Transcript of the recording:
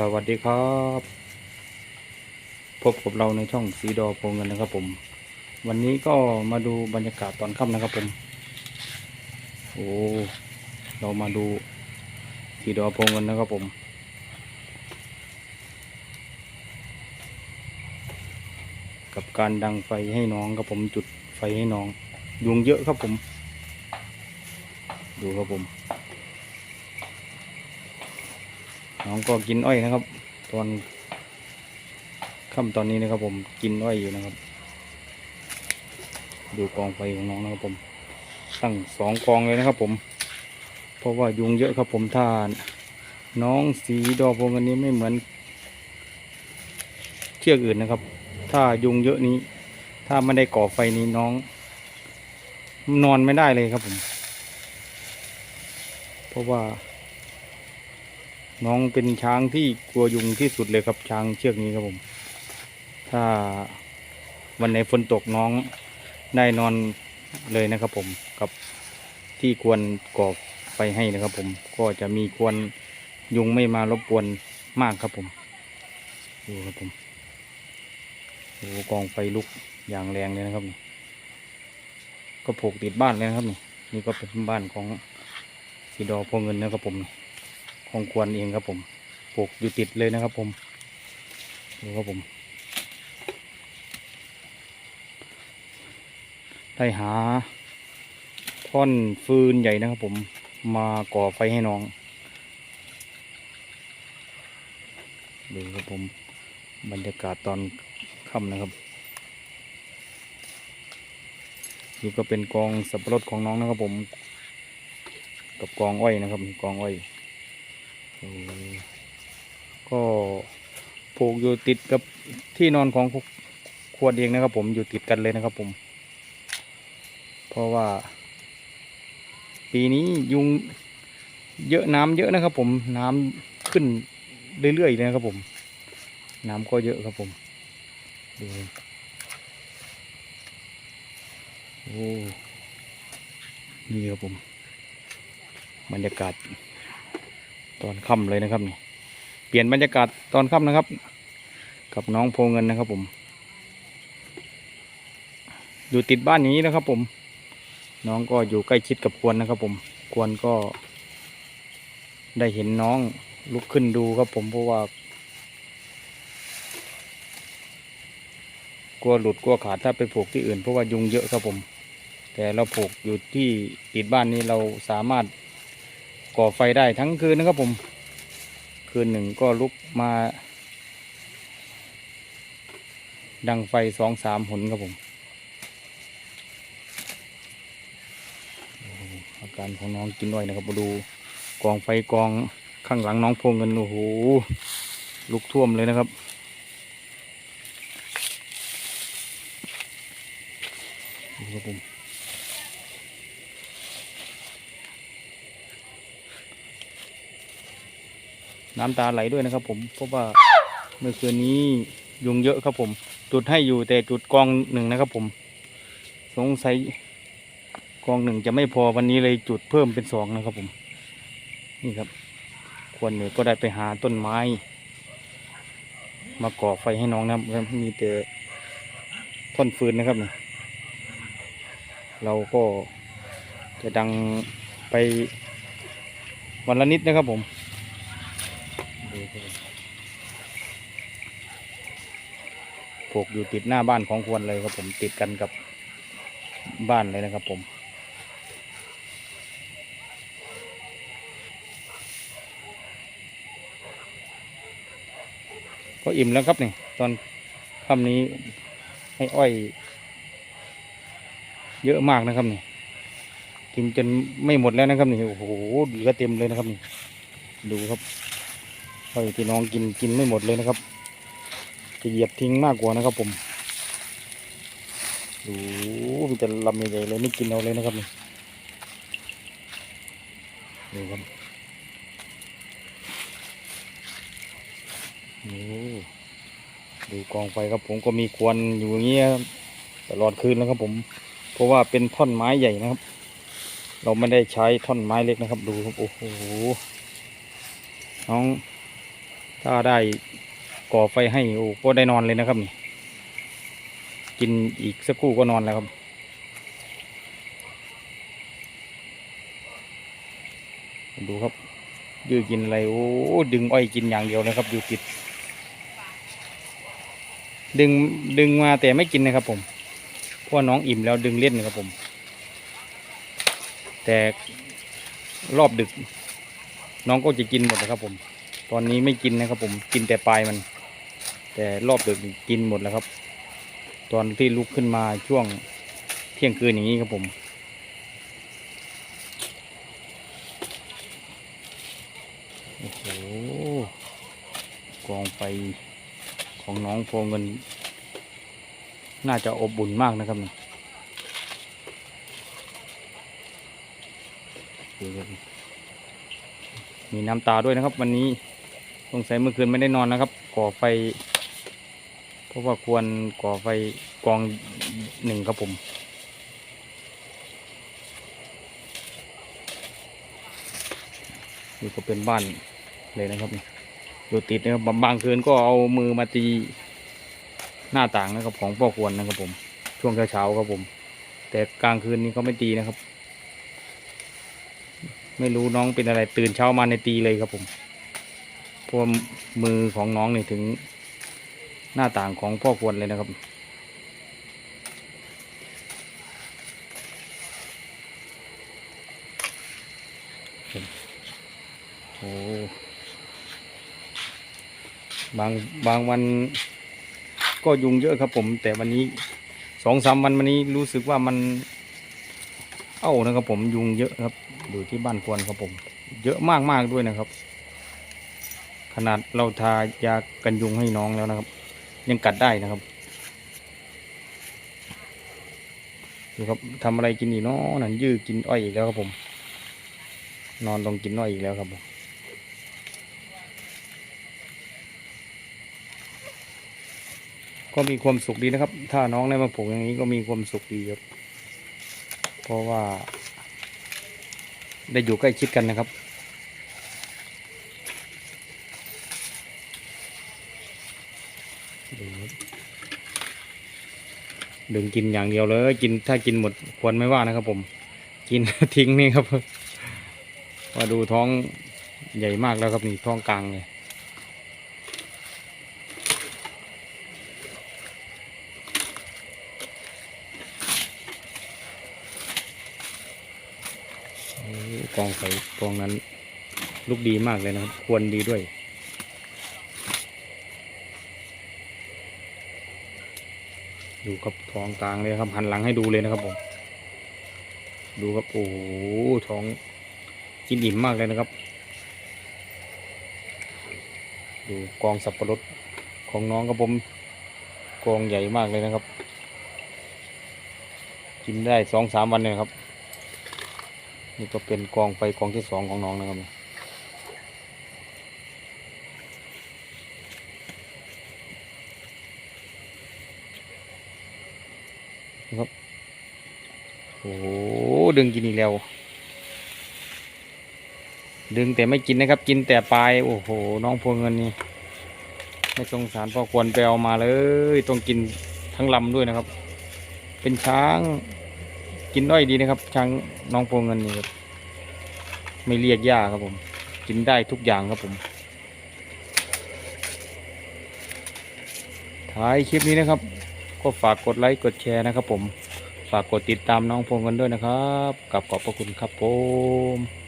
สวัสดีครับ พบกับเราในช่องสีดอโพงเงินนะครับผม วันนี้ก็มาดูบรรยากาศตอนค่ำนะครับผมโอ้เรามาดูสีดอโพงเงินนะครับผม กับการดังไฟให้น้องครับผมจุดไฟให้น้องยุงเยอะครับผม ดูครับผม น้องก็กินอ้อยนะครับ ตอนค่ำตอนนี้นะครับ ผมกินอ้อยอยู่นะครับ ดูกองไฟของน้องนะครับผม ตั้งสองกองเลยนะครับ ผม เพราะว่ายุงเยอะครับผมถ้าน้องสีดอกพวงอันนี้ไม่เหมือน เชือกอื่นนะครับ ถ้ายุงเยอะนี้ ถ้าไม่ได้ก่อไฟนี้น้อง นอนไม่ได้เลยครับผม เพราะว่า น้องเป็นช้างที่กลัวยุงที่สุดเลยครับช้างเชือกนี้ครับผม ถ้าวันไหนฝนตกน้องได้นอนเลยนะครับผมกับที่ควรก่อไฟให้นะครับผมก็จะมีควรยุงไม่มารบกวนมากครับผมดูครับผมโอ้กองไฟลุกอย่างแรงเลยนะครับนี่ก็ผูกติดบ้านเลยนะครับนี่นี่ก็เป็นบ้านของสีดอพวงเงินนะครับผมนี่ ของควรเองครับผมปลูกอยู่ติดเลยนะครับผมดูครับผมได้หาท่อนฟืนใหญ่นะครับผมมาก่อไฟให้น้องดูครับผมบรรยากาศตอนค่ำนะครับนี่ก็เป็นกองสับปะรดของน้องนะครับผม กับกองอ้อยนะครับกองอ้อย ก็ผูกอยู่ติดกับที่นอนของขวดเองนะครับ ผมอยู่ติดกันเลยนะครับ ผม เพราะว่า ปีนี้ยุงเยอะน้ำเยอะนะครับ ผมน้ำขึ้นเรื่อยๆเลยนะครับ ผม น้ำก็เยอะครับผมดูโอ้นี่ครับผม บรรยากาศ อนค่ำเลยนะครับนี่เปลี่ยนบรรยากาศตอนค่ำนะครับ กับน้องโพเงินนะครับผม อยู่ติดบ้านอย่างนี้นะครับ ผม น้องก็อยู่ใกล้ชิดกับควรนะครับ ผมควรก็ ได้เห็นน้องลุกขึ้นดูครับผมเพราะว่า กลัวหลุดกลัวขาดถ้าไปผูกที่อื่นเพราะว่ายุงเยอะครับผม แต่เราผูกอยู่ที่ติดบ้านนี้เราสามารถ ก่อไฟได้ทั้งคืนนะครับผม คืนหนึ่งก็ลุกมา ดังไฟสองสามหนครับผมโอ้โหอาการของน้องกินด้วยนะครับมาดูกองไฟกองข้างหลังน้องพงเงินโอ้โหลุกท่วมเลยนะครับดูครับผม น้ำตาไหลด้วยนะครับ ผมเพราะว่าเมื่อคืนนี้ยุงเยอะครับผม จุดให้อยู่แต่จุดกองหนึ่งนะครับ ผม สงสัยกองหนึ่งจะไม่พอวันนี้เลยจุดเพิ่มเป็นสองนะครับผม นี่ครับ ควรเนี่ยก็ได้ไปหาต้นไม้ มาก่อไฟให้น้องนะครับมีแต่ท่อนฟืนนะครับเนี่ยเราก็จะดังไปวันละนิดนะครับผม ปลูกอยู่ติดหน้าบ้านของควรเลยครับผมติดกันกับบ้านเลยนะครับผมก็อิ่มแล้วครับนี่ตอนค่ำนี้ให้อ้อย เยอะมากนะครับนี่กินจนไม่หมดแล้วนะครับนี่โอ้โหเหลือเต็มเลยนะครับนี่ดูครับ อ้อยที่น้องกินกินไม่หมดเลยนะครับ จะเหยียบทิ้งมากกว่านะครับผมดูมันจะลำใหญ่เลยไม่กินเอาเลยนะครับนี่ดูครับโอ้ดูกองไฟครับผมก็มีควันอยู่อย่างเงี้ยตลอดคืนแล้วครับผม เพราะว่าเป็นท่อนไม้ใหญ่นะครับ เราไม่ได้ใช้ท่อนไม้เล็กนะครับ ดูครับโอ้โหน้อง ถ้าได้ก่อไฟให้โอ้ก็ได้นอนเลยนะครับนี่กินอีกสักครู่ก็นอนแล้วครับดูครับยื้อกินอะไรโอ้ดึงอ้อยกินอย่างเดียวเลยครับอยู่ติด ดึงดึงมาแต่ไม่กินนะครับ ผมเพราะน้องอิ่มแล้วดึงเล่นครับผม แต่รอบดึก น้องก็จะกินหมดนะครับผม ตอนนี้ไม่กินนะครับผมกินแต่ปลายมัน แต่รอบดึกกินหมดแล้วครับ ตอนที่ลุกขึ้นมาช่วงเที่ยงคืนอย่างนี้ครับผมโอ้โหกองไฟของน้องโฟเงิน น่าจะอบอุ่นมากนะครับนี่ดูครับมีน้ำตาด้วยนะครับ วันนี้ สงสัยเมื่อคืนไม่ได้นอนนะครับ ก่อไฟ เพราะว่าควรก่อไฟกองหนึ่งครับผม นี่ก็เป็นบ้านเลยนะครับนี่อยู่ติดนะครับบางคืนก็เอามือมาตีหน้าต่างนะครับของพ่อควรนะครับผม ช่วงเช้าๆครับผม แต่กลางคืนนี้เขาไม่ตีนะครับ ไม่รู้น้องเป็นอะไรตื่นเช้ามาในตีเลยครับผม พว่ามือของน้องนี่ถึงหน้าต่างของพ่อควรเลยนะครับ โอ้บางบางวันก็ยุงเยอะครับผม แต่วันนี้สองสามวันวันนี้รู้สึกว่ามันเอ้านะครับผมยุงเยอะครับอยู่ที่บ้านควรครับผม เยอะมากมากๆด้วยนะครับ ขนาดเราทายากันยุงให้น้องแล้วนะครับ ยังกัดได้นะครับดูครับทำอะไรกินอีกเนาะนั่นยื้อกินอ้อยอีกแล้วครับผม นอนลงกินอ้อยอีกแล้วครับผมก็มีความสุขดีนะครับ ถ้าน้องได้มาปลูกอย่างนี้ก็มีความสุขดีครับ เพราะว่า ได้อยู่ใกล้ชิดกันนะครับ ดูดึงกินอย่างเดียวเลยกินถ้ากินหมดควรไม่ว่านะครับ ผม กินทิ้งนี่ครับว่าดูท้องใหญ่มากแล้วครับนี่ท้องกลางเลยกองไฟกองนั้นลูกดีมากเลยนะครับ ควรดีด้วย ดูครับท้องกลางเลยครับหันหลังให้ดูเลยนะครับผม ดูครับโอ้โหท้องกินอิ่มมากเลยนะครับ ดูกองสับปะรดของน้องครับผมกองใหญ่มากเลยนะครับ กินได้สองสามวันเลยครับ นี่ก็เป็นกองไฟกองที่สองของน้องนะครับ ครับ โอ้โหดึงกินอีกแล้ว ดึงแต่ไม่กินนะครับ กินแต่ปลาย โอ้โห น้องพวงเงินนี่ ไม่สงสารพอควรไปเอามาเลย ต้องกินทั้งลำด้วยนะครับ เป็นช้างกินอ้อยดีนะครับ ช้างน้องพวงเงินนี่ครับไม่เรียกย่าครับผม กินได้ทุกอย่างครับผมท้ายคลิปนี้นะครับ ก็ฝากกดไลค์กดแชร์นะครับผม ฝากกดติดตามน้องพงกันด้วยนะครับกับขอบพระคุณครับผม